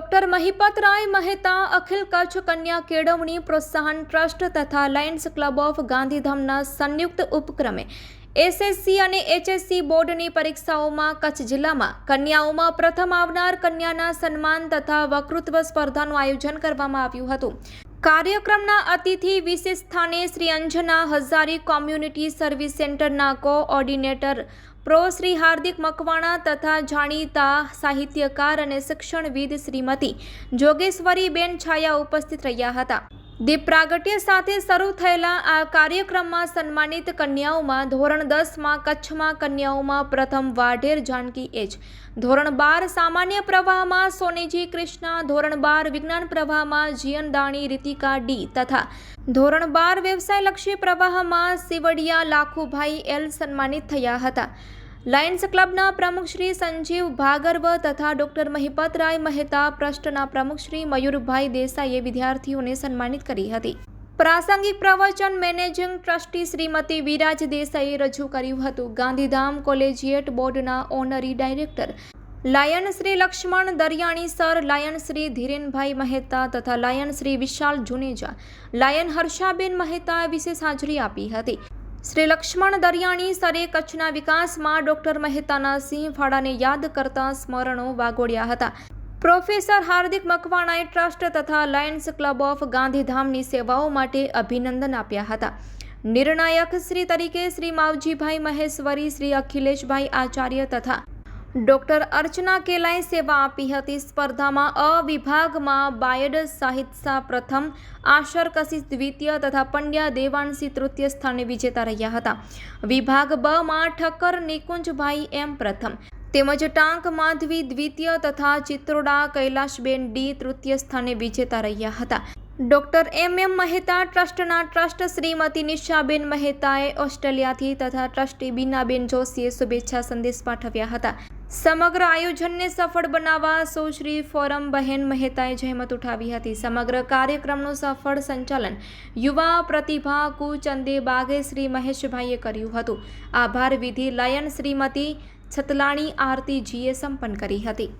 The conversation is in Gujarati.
ડોક્ટર મહિપતરાય મહેતા, અખિલ કચ્છ કન્યા કેળવણી, પ્રોત્સાહન ટ્રસ્ટ તથા લાયન્સ ક્લબ ઓફ ગાંધીધામના સંયુક્ત ઉપક્રમે એસએસસી અને એચએસસી બોર્ડની પરીક્ષાઓમાં કચ્છ જિલ્લામાં કન્યાઓમાં પ્રથમ આવનાર કન્યાના સન્માન તથા વકૃત્વ સ્પર્ધાનું આયોજન કરવામાં આવ્યું હતું. કાર્યક્રમના અતિથિ વિશેષ સ્થાને શ્રી અંજના હઝારી કોમ્યુનિટી સર્વિસ સેન્ટરના કોઓર્ડિનેટર પ્રો શ્રી હાર્દિક મકવાણા તથા જાણીતા સાહિત્યકાર અને શિક્ષણવિદ શ્રીમતી જોગેશ્વરીબેન છાયા ઉપસ્થિત રહ્યા હતા. દીપ પ્રાગટ્ય સાથે શરૂ થયેલા આ કાર્યક્રમમાં સન્માનિત કન્યાઓમાં ધોરણ દસમાં કચ્છમાં કન્યાઓમાં પ્રથમ વાઢેર જાનકી એચ. ધોરણ બાર સામાન્ય પ્રવાહમાં સોનેજી કૃષ્ણા. ધોરણ બાર વિજ્ઞાન પ્રવાહમાં જીયન દાણી, રીતિકા ડી તથા ધોરણ બાર વ્યવસાયલક્ષી પ્રવાહમાં સિવડિયા લાખુભાઈ એલ સન્માનિત થયા હતા. લાયન્સ ક્લબના પ્રમુખ શ્રી સંજીવ ભાગર્વ તથા ડોક્ટર મહિપતરાય મહેતા ટ્રસ્ટના પ્રમુખ શ્રી મયુરભાઈ દેસાઈએ વિદ્યાર્થીઓને સન્માનિત કરી હતી. પ્રાસંગિક પ્રવચન મેનેજિંગ ટ્રસ્ટી શ્રીમતી વિરાજ દેસાઈએ રજૂ કર્યું હતું. ગાંધીધામ કોલેજિયેટ બોર્ડના honorary director lion Shri Laxman Dariyani sir, lion Shri Dhirenbhai Mehta તથા લાયન શ્રી વિશાલ જુનેજા, લાયન હર્ષાબેન મહેતા વિશેષ હાજરી આપી હતી. શ્રી લક્ષ્મણ દરિયાણી સરે કચ્છના વિકાસમાં ડોક્ટર મહેતાના સિંહ ફાળાને યાદ કરતા સ્મરણો વાગોડ્યા હતા. પ્રોફેસર હાર્દિક મકવાણાએ ટ્રસ્ટ તથા લાયન્સ ક્લબ ઓફ ગાંધીધામની સેવાઓ માટે અભિનંદન આપ્યા હતા. નિર્ણાયક શ્રી તરીકે શ્રી માવજીભાઈ મહેશ્વરી, શ્રી અખિલેશભાઈ આચાર્ય તથા ડોક્ટર અર્ચના કેલાએ સેવા આપી હતી. સ્પર્ધામાં અ વિભાગમાં બાયડ સાહિત્સા પ્રથમ, આશર કશિશ દ્વિતીય તથા પંડ્યા દેવાંશી તૃતીય સ્થાને વિજેતા રહ્યા હતા. વિભાગ બમાં ઠક્કર નિકુંજભાઈ એમ પ્રથમ. તેમજ ટાંક માધવી દ્વિતીય તથા ચિત્રોડા કૈલાશબેન ડી તૃતીય સ્થાને વિજેતા રહ્યા હતા. ડોક્ટર એમ એમ મહેતા ટ્રસ્ટના ટ્રસ્ટ શ્રીમતી નિશાબેન મહેતાએ ઓસ્ટ્રેલિયાથી તથા ટ્રસ્ટી બીનાબેન જોશીએ શુભેચ્છા સંદેશ પાઠવ્યા હતા. સમગ્ર આયોજનને સફળ બનાવવા સુશ્રી ફોરમ બહેન મહેતાએ જહેમત ઉઠાવી હતી. સમગ્ર કાર્યક્રમનું સફળ સંચાલન યુવા પ્રતિભા કુચંદે બાગે શ્રી મહેશભાઈએ કર્યું હતું. આભાર વિધિ લયન શ્રીમતી છતલાણી આરતીજીએ સંપન્ન કરી હતી.